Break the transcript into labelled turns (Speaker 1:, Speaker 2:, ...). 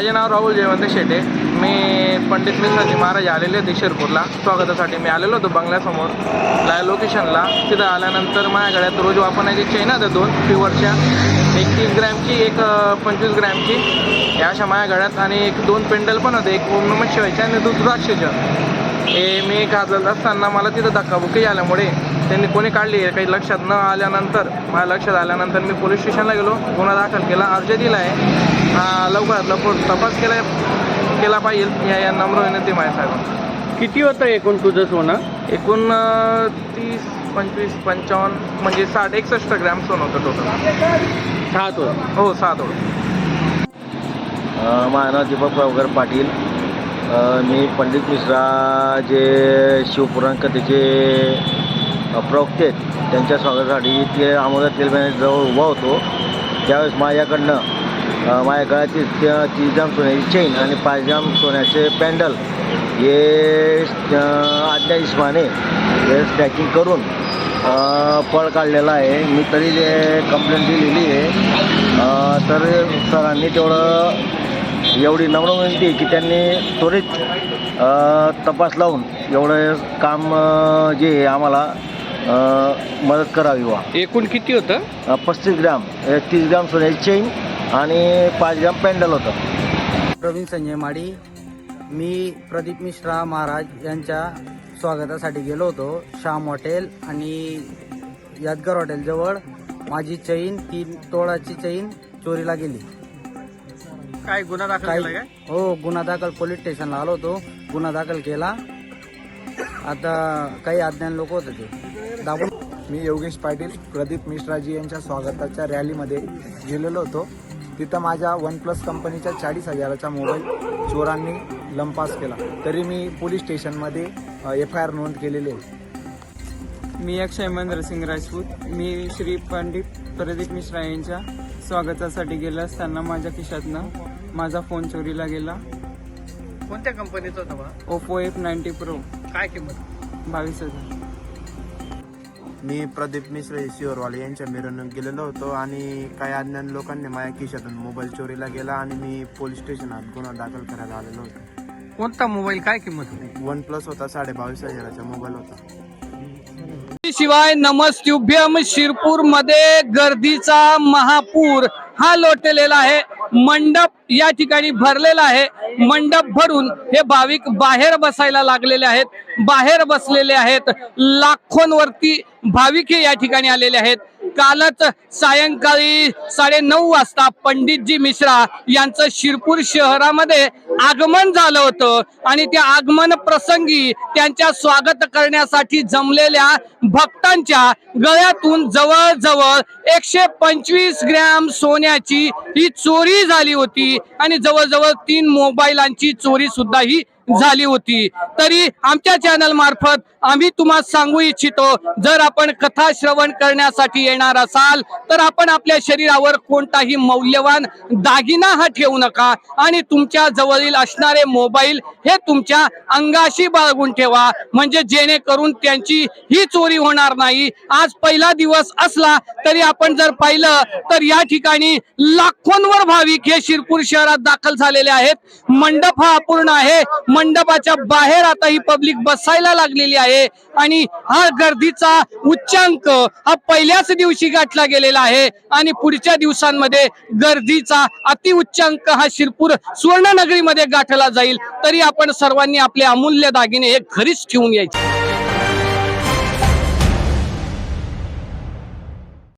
Speaker 1: माझे नाव राहुल जयवंत शेटे. मी पंडित मिश्राजी महाराज आलेले होते शिरपूरला स्वागतासाठी मी आलेलो होतो बंगल्यासमोर. लाय लोकेशनला तिथं आल्यानंतर माझ्या गळ्यात रोज वापरण्याची चैन आता दोन प्युअरच्या. एक तीस ग्रॅमची एक पंचवीस ग्रॅमची. या अशा माझ्या गळ्यात आणि एक दोन पेंडल पण होते. एक ओम शिवायचे आणि रुद्राक्षचं हे मी घालत असताना मला तिथं धक्काबुक्की झाल्यामुळे त्यांनी कोणी काढली काही लक्षात न आल्यानंतर. माझ्या लक्षात आल्यानंतर मी पोलीस स्टेशनला गेलो. गुन्हा दाखल केला. अर्ज दिला आहे. लवकरात लवकर तपास केला केला पाहिजे. या या नम्र विनंती माझ्या साहेब
Speaker 2: किती होतं एकूण तुझं सोनं?
Speaker 1: एकूण तीस पंचवीस पंचावन्न म्हणजे साठ एकसष्ट ग्रॅम सोनं होतं टोटल
Speaker 2: सात होतं.
Speaker 1: हो सात होतं.
Speaker 3: अ, माझं नाव दीपक प्रभाकर पाटील. अ, मी पंडित मिश्रा जे शिवपुराण कथेचे प्रवक्ते आहेत त्यांच्या स्वागतासाठी ते अमोदा तेलबॅजवळ उभा होतो. त्यावेळेस माझ्याकडनं माझ्या त्या तीस ग्राम सोन्याची चेन आणि पाच ग्राम सोन्याचे पॅन्डल हे आज्ञा इस्माने हे स्टॅकिंग करून पळ काढलेला आहे. मी तरी ते कंप्लेंट दिलेली आहे तर सरांनी तेवढं एवढी नम्र विनंती की त्यांनी त्वरित तपास लावून एवढं काम जे आहे आम्हाला मदत करावी वा
Speaker 2: एकूण किती होतं?
Speaker 3: पस्तीस ग्राम. तीस ग्राम सोन्याची चेन आणि पाच ग्राम पॅन्डल होतं.
Speaker 4: प्रवीण संजय माडी मी प्रदीप मिश्रा महाराज यांच्या स्वागतासाठी गेलो होतो. श्याम हॉटेल आणि यादगार हॉटेलजवळ माझी चैन तीन तोळाची चैन चोरीला गेली.
Speaker 2: काय गुन्हा दाखल
Speaker 4: काही हो गुन्हा दाखल पोलीस स्टेशनला आलो होतो. गुन्हा दाखल केला. आता काही अज्ञान लोक होते ते. दाबून
Speaker 5: मी योगेश पाटील प्रदीप मिश्राजी यांच्या स्वागताच्या रॅलीमध्ये गेलेलो होतो. तिथं माझ्या वन प्लस कंपनीच्या चाळीस हजाराचा मोबाईल चोरांनी लंपास केला. तरी मी पोलीस स्टेशनमध्ये एफ आय आर नोंद केलेली आहे
Speaker 6: मी अक्षय महेंद्रसिंग राजपूत. मी श्री पंडित प्रदीप मिश्रा यांच्या स्वागतासाठी गेला असताना माझ्या खिशातनं माझा फोन चोरीला गेला.
Speaker 2: कोणत्या कंपनीचा होता बा?
Speaker 6: Oppo F ninety pro.
Speaker 2: काय किंमत?
Speaker 6: बावीस हजार.
Speaker 5: मी प्रदीप मिश्र शिवरवाले यांच्या मिरवणूक गेलेलो होतो आणि काही अज्ञान लोकांनी माझ्या खिशातून मोबाईल चोरीला गेला आणि मी पोलीस स्टेशनात गुन्हा दाखल करायला आलेलो होतो.
Speaker 2: कोणता मोबाईल? काय किंमत होती?
Speaker 5: वन प्लस होता साडे बावीस हजाराचा मोबाईल होता.
Speaker 2: शिवाय नमस्त्युभ्यम शिरपूरमध्ये गर्दीचा महापूर हा लोटलेला आहे. मंडप या ठिकाणी भरलेला आहे. मंडप भरून हे भाविक बाहेर बसायला लागलेले आहेत. बाहेर बसलेले आहेत. लाखोंवरती भाविक हे या ठिकाणी आलेले आहेत. कालच सायंकाळी साडे नऊ वाजता पंडितजी मिश्रा यांचं शिरपूर शहरामध्ये आगमन झालं होतं. आणि त्या आगमन प्रसंगी त्यांच्या स्वागत करण्यासाठी जमलेल्या भक्तांच्या गळ्यातून जवळजवळ एकशे पंचवीस ग्रॅम सोन्याची ही चोरी झाली होती. आणि जवळजवळ तीन मोबाईलांची चोरी सुद्धा ही झाली होती. तरी आमच्या चॅनल मार्फत आम्ही तुम्हाला सांगू इच्छितो जर आपण कथा श्रवण करण्यासाठी येणार असाल तर आपण आपल्या शरीरावर कोणताही मौल्यवान दागिना हा ठेवू नका आणि तुमच्या जवळील असणारे मोबाईल हे तुमच्या अंगाशी बाळगून ठेवा. म्हणजे जेणेकरून त्यांची ही चोरी होणार नाही. आज पहिला दिवस असला तरी आपण जर पाहिलं तर या ठिकाणी लाखोंवर भाविक हे शिरपूर शहरात दाखल झालेले आहेत. मंडप हा अपूर्ण आहे. मंडपाच्या बाहेर आता ही पब्लिक बसायला लागलेली आहे आणि हा गर्दीचा उच्चांक हा पहिल्याच दिवशी गाठला गेलेला आहे आणि पुढच्या दिवसांमध्ये गर्दीचा अति उच्चांक हा शिरपूर सुवर्णनगरीमध्ये गाठला जाईल. तरी आपण सर्वांनी आपले अमूल्य दागिने हे घरीच ठेवून यायचे